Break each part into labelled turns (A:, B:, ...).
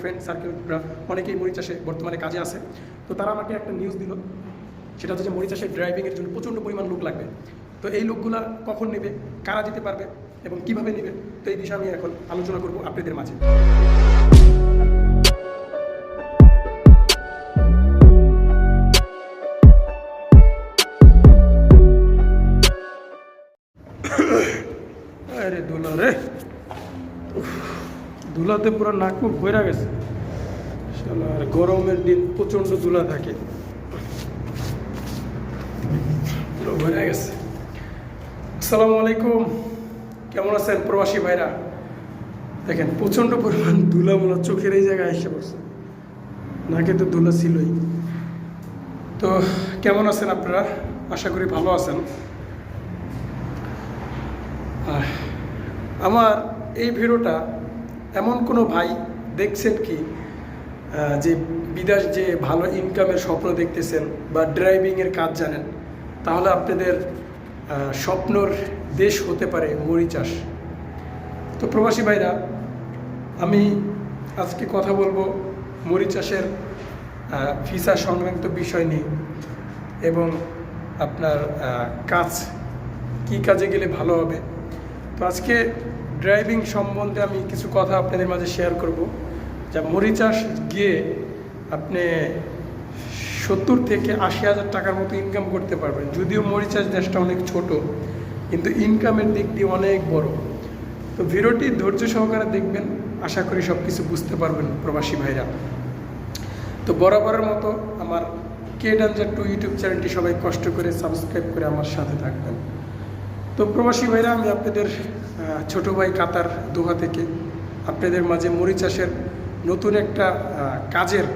A: Friend সার্কেলরা অনেকেই মরিচ চাষে বর্তমানে কাজে আছে। তো তারা আমাকে একটা নিউজ দিল, সেটা হচ্ছে মরিচ চাষের ড্রাইভিংয়ের জন্য প্রচণ্ড পরিমাণ লোক লাগবে। তো এই লোকগুলা কখন নেবে, কারা যেতে পারবে এবং কীভাবে নেবে, তো এই বিষয়ে আমি এখন আলোচনা করব আপনাদের মাঝে। আরে দুলা রে। ধুলাতে পুরো নাক মুখ ভরা গেছে আর গরমের দিন প্রচণ্ড ধুলা থাকে। ভরা গেছে। আসসালামু আলাইকুম। কেমন আছেন প্রবাসী ভাইরা? দেখেন, প্রচণ্ড পরিমাণ ধুলা মোলা চোখের এই জায়গায় এসে পড়ছে। নাকে তো ধুলা ছিলই। তো কেমন আছেন আপনারা? আশা করি ভালো আছেন। আমার এই ভিডিওটা এমন কোনো ভাই দেখছেন কি যে বিদেশ যে ভালো ইনকামের স্বপ্ন দেখতেছেন বা ড্রাইভিংয়ের কাজ জানেন, তাহলে আপনাদের স্বপ্নর দেশ হতে পারে মরি চাষ। তো প্রবাসী ভাইরা, আমি আজকে কথা বলব মরি চাষের সংক্রান্ত বিষয় নিয়ে এবং আপনার কাজ, কি কাজে গেলে ভালো হবে। তো আজকে ড্রাইভিং সম্বন্ধে আমি কিছু কথা আপনাদের মাঝে শেয়ার করব। যা মরিচাষ গিয়ে আপনি সত্তর থেকে আশি হাজার টাকার মতো ইনকাম করতে পারবেন। যদিও মরিচাষ দেশটা অনেক ছোট, কিন্তু ইনকামের দিক দিয়ে অনেক বড়। তো ভিডিওটি ধৈর্য সহকারে দেখবেন, আশা করি সব কিছু বুঝতে পারবেন প্রবাসী ভাইরা। তো বরাবরের মতো আমার কে ডাঞ্জার টু ইউটিউব চ্যানেলটি সবাই কষ্ট করে সাবস্ক্রাইব করে আমার সাথে থাকবেন। তো প্রবাসী ভাইরা, আমি আপনাদের ছোট ভাই কাতার দোহা থেকে আপনাদের মাঝে মরি চাষের নতুন একটা কাজের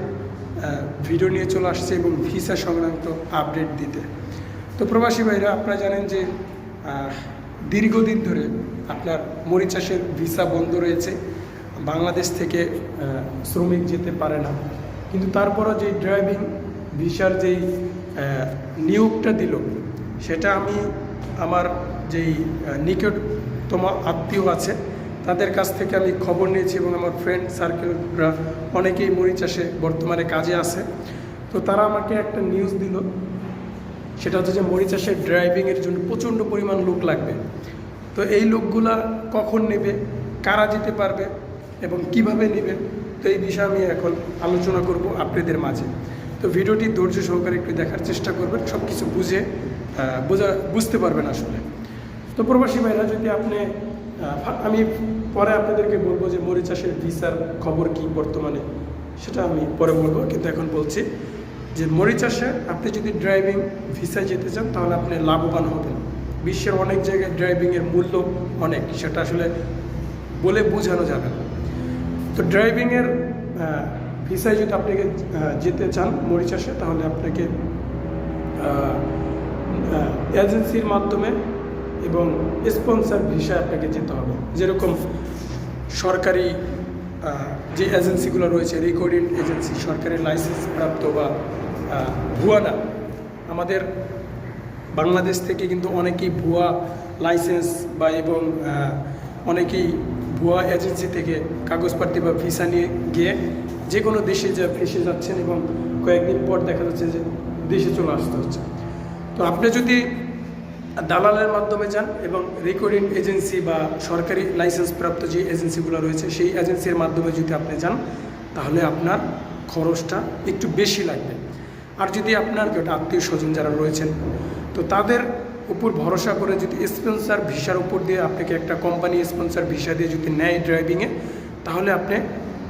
A: ভিডিও নিয়ে চলে আসছে এবং ভিসা সংক্রান্ত আপডেট দিতে। তো প্রবাসী ভাইরা, আপনারা জানেন যে দীর্ঘদিন ধরে আপনার মরি চাষের ভিসা বন্ধ রয়েছে। বাংলাদেশ থেকে শ্রমিক যেতে পারে না। কিন্তু তারপরও যে ড্রাইভিং ভিসার যেই নিয়োগটা দিল, সেটা আমি আমার যেই নিকটতম আত্মীয় আছে, তাদের কাছ থেকে আমি খবর নিয়েছি এবং আমার ফ্রেন্ড সার্কেলরা অনেকেই মরি চাষে বর্তমানে কাজে আছে। তো তারা আমাকে একটা নিউজ দিল, সেটা হচ্ছে যে মরি চাষের ড্রাইভিংয়ের জন্য প্রচণ্ড পরিমাণ লোক লাগবে। তো এই লোকগুলা কখন নেবে, কারা যেতে পারবে এবং কীভাবে নেবে, তো এই বিষয়ে আমি এখন আলোচনা করব আপনাদের মাঝে। তো ভিডিওটি ধৈর্য সহকারে একটু দেখার চেষ্টা করবেন সব কিছু বুঝে বোঝা, বুঝতে পারবেন আসলে। তো প্রবাসী ভাইরা, যদি আপনি আমি পরে আপনাদেরকে বলব যে মরি চাষের ভিসার খবর কি বর্তমানে, সেটা আমি পরে বলব। কিন্তু এখন বলছি যে মরি চাষে আপনি যদি ড্রাইভিং ভিসায় যেতে চান, তাহলে আপনি লাভবান হবেন। বিশ্বের অনেক জায়গায় ড্রাইভিংয়ের মূল্য অনেক, সেটা আসলে বলে বোঝানো যাবে না। তো ড্রাইভিংয়ের ভিসায় যদি আপনাকে যেতে চান মরি চাষে, তাহলে আপনাকে এজেন্সির মাধ্যমে এবং স্পন্সার ভিসায় আপনাকে যেতে হবে। যেরকম সরকারি যে এজেন্সিগুলো রয়েছে রেকর্ডিং এজেন্সি সরকারি লাইসেন্স প্রাপ্ত বা আহ, ভুয়া না। আমাদের বাংলাদেশ থেকে কিন্তু অনেকেই ভুয়া লাইসেন্স বা এবং অনেকেই ভুয়া এজেন্সি থেকে কাগজপাতি বা ভিসা নিয়ে গিয়ে যে কোনো দেশে যা ফেসে যাচ্ছেন এবং কয়েকদিন পর দেখা যাচ্ছে যে দেশে চলে আসতে হচ্ছে। তো আপনি যদি দালালের মাধ্যমে যান এবং রেকর্ডিং এজেন্সি বা সরকারি লাইসেন্স প্রাপ্ত যে এজেন্সিগুলো রয়েছে, সেই এজেন্সির মাধ্যমে যদি আপনি যান, তাহলে আপনার খরচটা একটু বেশি লাগবে। আর যদি আপনার আত্মীয় স্বজন যারা রয়েছেন, তো তাদের উপর ভরসা করে যদি স্পন্সার ভিসার উপর দিয়ে আপনাকে একটা কোম্পানি স্পন্সার ভিসা দিয়ে যদি নেয় ড্রাইভিংয়ে তাহলে আপনি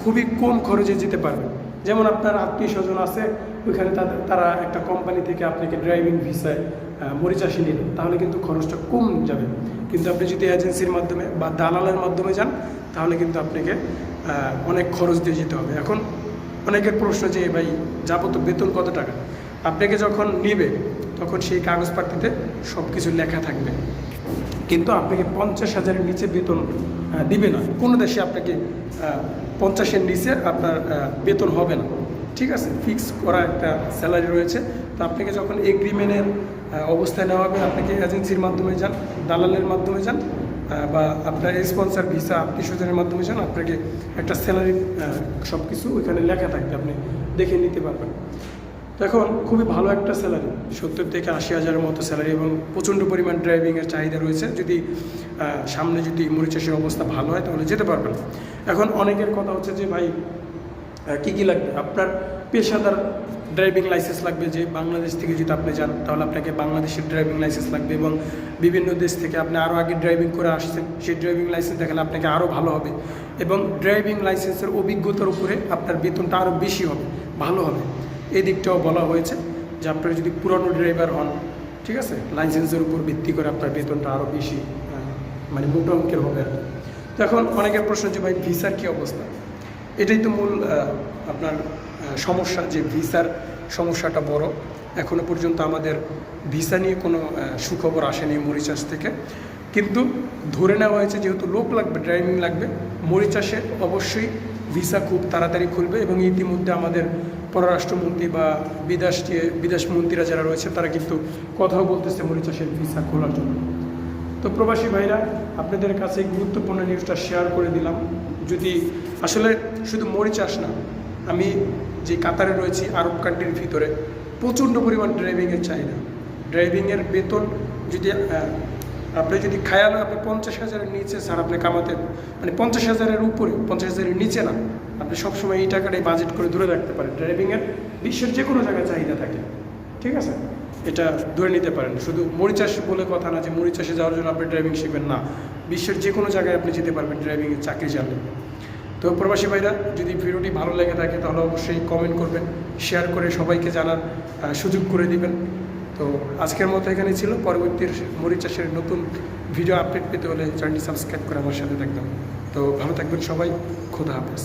A: খুবই কম খরচে যেতে পারবেন। যেমন আপনার আত্মীয় স্বজন আছে, ওইখানে তারা একটা কোম্পানি থেকে আপনাকে ড্রাইভিং ভিসায় মরিচাষি নিলেন তাহলে কিন্তু খরচটা কম যাবে। কিন্তু আপনি যদি এজেন্সির মাধ্যমে বা দালালের মাধ্যমে যান, তাহলে কিন্তু আপনাকে অনেক খরচ দিয়ে যেতে হবে। এখন অনেকের প্রশ্ন যে, ভাই, যাব তো বেতন কত টাকা? আপনাকে যখন নিবে, তখন সেই কাগজপাতিতে সব কিছু লেখা থাকবে। কিন্তু আপনাকে পঞ্চাশ হাজারের নিচে বেতন দিবে না। কোনো দেশে আপনাকে পঞ্চাশের নিচে আপনার বেতন হবে না। ঠিক আছে ফিক্স করা একটা স্যালারি রয়েছে। তো আপনাকে যখন এগ্রিমেন্টের অবস্থায় নেওয়া হবে, আপনাকে এজেন্সির মাধ্যমে যান, দালালের মাধ্যমে যান বা আপনার স্পন্সার ভিসা আত্মীয় স্বজনের মাধ্যমে যান, আপনাকে একটা স্যালারি সব কিছু ওইখানে লেখা থাকবে, আপনি দেখে নিতে পারবেন। তো এখন খুবই ভালো একটা স্যালারি সত্তর থেকে আশি হাজারের মতো স্যালারি এবং প্রচণ্ড পরিমাণ ড্রাইভিংয়ের চাহিদা রয়েছে। যদি সামনে যদি মরিচাষের অবস্থা ভালো হয়, তাহলে যেতে পারবেন। এখন অনেকের কথা হচ্ছে যে, ভাই কি কি লাগবে? আপনার পেশাদার ড্রাইভিং লাইসেন্স লাগবে যে বাংলাদেশ থেকে যদি আপনি যান, তাহলে আপনাকে বাংলাদেশের ড্রাইভিং লাইসেন্স লাগবে এবং বিভিন্ন দেশ থেকে আপনি আরও আগে ড্রাইভিং করে আসছেন, সেই ড্রাইভিং লাইসেন্স দেখালে আপনাকে আরও ভালো হবে এবং ড্রাইভিং লাইসেন্সের অভিজ্ঞতার উপরে আপনার বেতনটা আরও বেশি হবে, ভালো হবে। এই দিকটাও বলা হয়েছে যে আপনারা যদি পুরনো ড্রাইভার হন, ঠিক আছে? লাইসেন্সের উপর ভিত্তি করে আপনার বেতনটা আরও বেশি মানে মোটা অঙ্কের হবে আর কি। তো এখন অনেকের প্রশ্ন যে ভাই ভিসার কী অবস্থা? এটাই তো মূল আপনার সমস্যা যে ভিসার সমস্যাটা বড়। এখনও পর্যন্ত আমাদের ভিসা নিয়ে কোনো সুখবর আসেনি মরিচাষ থেকে। কিন্তু ধরে নেওয়া হয়েছে যেহেতু লোক লাগবে, ড্রাইভিং লাগবে মরিচাষে অবশ্যই ভিসা খুব তাড়াতাড়ি খুলবে এবং ইতিমধ্যে আমাদের পররাষ্ট্রমন্ত্রী বা বিদেশ বিদেশ মন্ত্রীরা যারা রয়েছে, তারা কিন্তু কথাও বলতেছে মরিচাষের ভিসা খোলার জন্য। তো প্রবাসী ভাইরা, আপনাদের কাছে গুরুত্বপূর্ণ নিউজটা শেয়ার করে দিলাম। যদি আসলে শুধু মরি চাষ না, আমি যে কাতারে রয়েছি, আরব কান্ট্রির ভিতরে, প্রচণ্ড পরিমাণ ড্রাইভিংয়ের চাহিদা ড্রাইভিংয়ের বেতন যদি আপনি যদি খায়াল, আপনি পঞ্চাশ হাজারের নিচে স্যার আপনি কামাতে মানে পঞ্চাশ হাজারের উপরে, পঞ্চাশ হাজারের নিচে না। আপনি সবসময় এই টাকাটাই বাজেট করে ধরে রাখতে পারেন। ড্রাইভিংয়ের বিশ্বের যে কোনো জায়গায় চাহিদা থাকে। ঠিক আছে? এটা ধরে নিতে পারেন। শুধু মরি চাষ বলে কথা না যে মরি চাষে যাওয়ার জন্য আপনি ড্রাইভিং শিখবেন না। বিশ্বের যে কোনো জায়গায় আপনি যেতে পারবেন ড্রাইভিংয়ের চাকরি জানলে। তো প্রবাসী ভাইরা, যদি ভিডিওটি ভালো লেগে থাকে তাহলে অবশ্যই কমেন্ট করবেন শেয়ার করে সবাইকে জানার সুযোগ করে দিবেন। তো আজকের মতো এখানে ছিল। পরবর্তী মরি চাষের নতুন ভিডিও আপডেট পেতে হলে চ্যানেলটি সাবস্ক্রাইব করে আমার সাথে থাকবেন। তো ভালো থাকবেন সবাই। খোদা হাফেজ।